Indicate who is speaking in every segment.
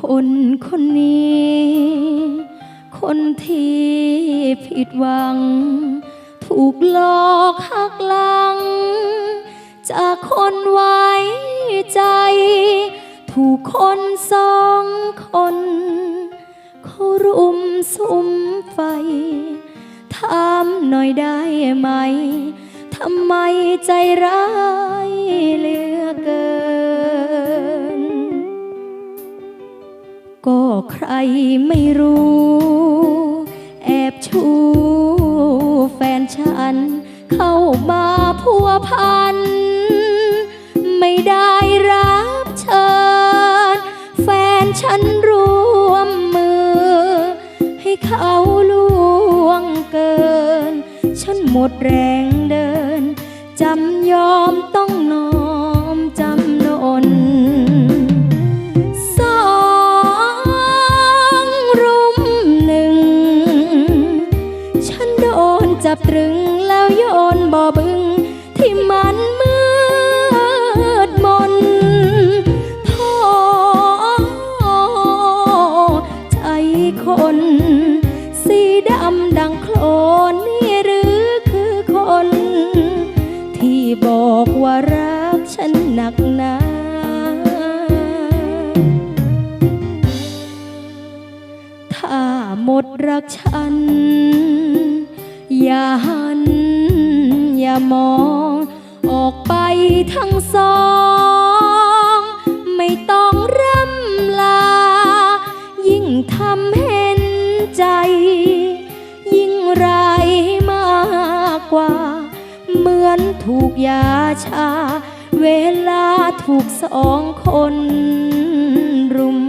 Speaker 1: คนคนนี้ คนที่ผิดหวัง ถูกหลอกหักหลัง จากคนไว้ใจ ถูกคนสองคนเขารุมสุมไฟ ถามหน่อยได้ไหม ทำไมใจร้ายเลือ ก็ใครไม่รู้ แอบชูแฟนฉัน เข้ามาพัวพัน ไม่ได้รับเชิญ แฟนฉันร่วมมือ ให้เขาล่วงเกิน ฉันหมดแรงเดินจำยอมต้อง จับตรึงแล้วโยนบ่อบึง ที่มันมืดมนโทใจคน สีดำดังโคลนนี่หรือคือคน ที่บอกว่ารักฉันหนักหนาถ้าหมดรักฉัน มอง ออกไปทั้งสอง ไม่ต้องร่ำลา ยิ่งทำเห็นใจ ยิ่งร้ายมากกว่า เหมือนถูกยาชา เวลาถูกสองคนรุม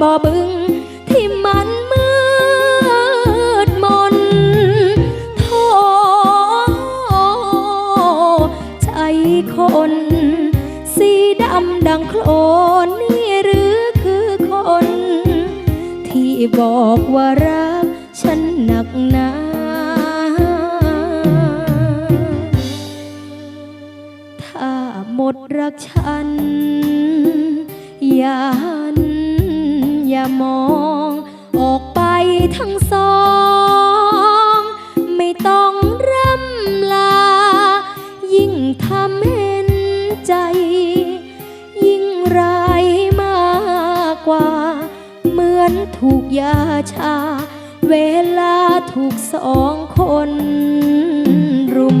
Speaker 1: บ่อบึง ที่มันมืดมนโทใจคน สีดำดังโคลนนี่หรือคือคน ที่บอกว่ารักฉันหนักหนาถ้าหมดรักฉัน อย่า อย่ามอง ออกไปทั้งสอง ไม่ต้องร่ำลา ยิ่งทำเห็นใจ ยิ่งร้ายมากกว่า เหมือนถูกยาชา เวลาถูกสองคนรุม